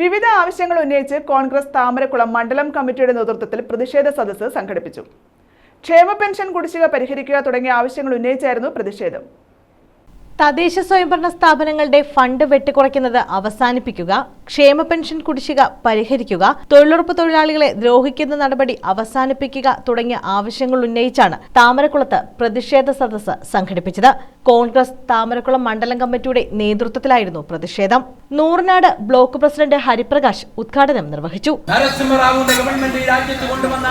വിവിധ ആവശ്യങ്ങൾ ഉന്നയിച്ച് കോൺഗ്രസ് താമരക്കുളം മണ്ഡലം കമ്മിറ്റിയുടെ നേതൃത്വത്തിൽ പ്രതിഷേധ സദസ്സ് സംഘടിപ്പിച്ചു. ക്ഷേമ പെൻഷൻ കുടിശ്ശിക പരിഹരിക്കുക തുടങ്ങിയ ആവശ്യങ്ങൾ ഉന്നയിച്ചായിരുന്നു പ്രതിഷേധം. തദ്ദേശ സ്വയംഭരണ സ്ഥാപനങ്ങളുടെ ഫണ്ട് വെട്ടിക്കുറയ്ക്കുന്നത് അവസാനിപ്പിക്കുക ക്ഷേമ പെൻഷൻ കുടിശ്ശിക പരിഹരിക്കുക തൊഴിലുറപ്പ് തൊഴിലാളികളെ ദ്രോഹിക്കുന്ന നടപടി അവസാനിപ്പിക്കുക തുടങ്ങിയ ആവശ്യങ്ങൾ ഉന്നയിച്ചാണ് താമരക്കുളത്ത് പ്രതിഷേധ സദസ്സ് സംഘടിപ്പിച്ചത്. കോൺഗ്രസ് താമരക്കുളം മണ്ഡലം കമ്മിറ്റിയുടെ നേതൃത്വത്തിലായിരുന്നു പ്രതിഷേധം. നൂറിനാട് ബ്ലോക്ക് പ്രസിഡന്റ് ഹരിപ്രകാശ് ഉദ്ഘാടനം നിർവഹിച്ചു. രാജ്യത്ത് കൊണ്ടുവന്ന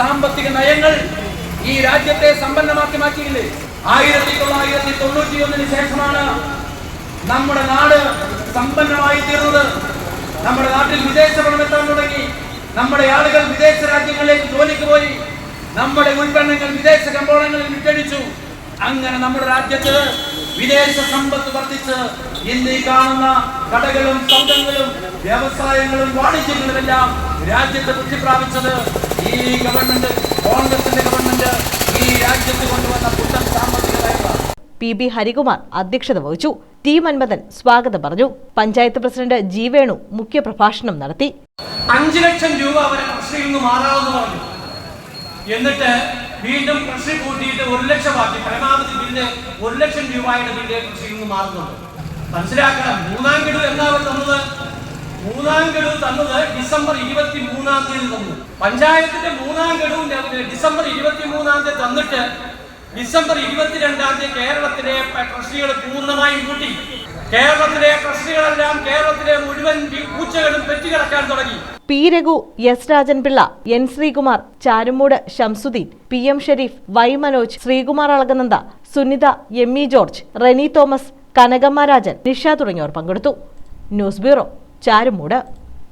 സാമ്പത്തിക നയങ്ങൾ ഈ രാജ്യത്തെ സമ്പന്നമാക്കി മാറ്റിയില്ലേ? ആയിരത്തി തൊള്ളായിരത്തി തൊണ്ണൂറ്റി ഒന്നിന് ശേഷമാണ് നമ്മുടെ നാട് സമ്പന്നമായി തീർന്നത് നമ്മുടെ നാട്ടിൽ വിദേശ പണം എത്താൻ തുടങ്ങി. നമ്മുടെ ആളുകൾ വിദേശ രാജ്യങ്ങളിലേക്ക് ജോലിക്ക് പോയി. നമ്മുടെ ഉൽപ്പന്നങ്ങൾ വിദേശ കമ്പോളങ്ങളിൽ വിറ്റടിച്ചു അങ്ങനെ നമ്മുടെ രാജ്യത്ത് വിദേശ സമ്പത്ത് വർദ്ധിച്ച് ഇന്ന് ഈ കാണുന്ന കടകളും സൗദങ്ങളും വ്യവസായങ്ങളും വാണിജ്യങ്ങളും എല്ലാം രാജ്യത്ത് വൃത്തി പ്രാപിച്ചത് ഈ ഗവൺമെന്റ് കോൺഗ്രസിന്റെ ഗവൺമെന്റ് ഈ രാജ്യത്ത് കൊണ്ടുവന്ന പുത്തൻ സാമ്പത്തിക നയങ്ങളാണ് പി ബി ഹരികുമാർ അധ്യക്ഷത വഹിച്ചു. ടി മന്മഥൻ സ്വാഗതം പറഞ്ഞു. പഞ്ചായത്ത് പ്രസിഡന്റ് ജി വേണു മുഖ്യപ്രഭാഷണം നടത്തി. അഞ്ചു ലക്ഷം രൂപ അവരെ കൃഷിയിൽ നിന്ന് മാറാമെന്ന് പറഞ്ഞു. എന്നിട്ട് വീണ്ടും കൃഷി കൂട്ടിയിട്ട് ഒരു ലക്ഷമാക്കി പരമാവധി ബില്ല് ഒരു ലക്ഷം രൂപയുടെ ബില്ല് കൃഷിയിൽ നിന്ന് മാറുന്നുണ്ട്. മനസ്സിലാക്കണം. മൂന്നാം ഗഡു അവർ തന്നത്? മൂന്നാം ഗഡു തന്നത് ഡിസംബർ ഇരുപത്തി മൂന്നാം തീയതി തന്നു. പഞ്ചായത്തിന്റെ മൂന്നാം ഗഡു ഡിസംബർ ഇരുപത്തി മൂന്നാം തീയതി തന്നിട്ട് ഡിസംബർ ഇരുപത്തിരണ്ടാം തീയതി കേരളത്തിലെ കൃഷികൾ പൂർണമായും കൂട്ടി. കേരളത്തിലെ കൃഷികളെല്ലാം കേരളത്തിലെ മുഴുവൻ പൂച്ചകളും പെറ്റുകിടക്കാൻ തുടങ്ങി. P Raghu S Rajanpillai N Sreekumar Charummoodu Shamsuddin P M Sherif Y Manoj Sreekumar Alakananda Sunitha M E George Reni Thomas Kanakamma Rajan Nisha തുടങ്ങിയവർ പങ്കെടുത്തു. News bureau Charummoodu.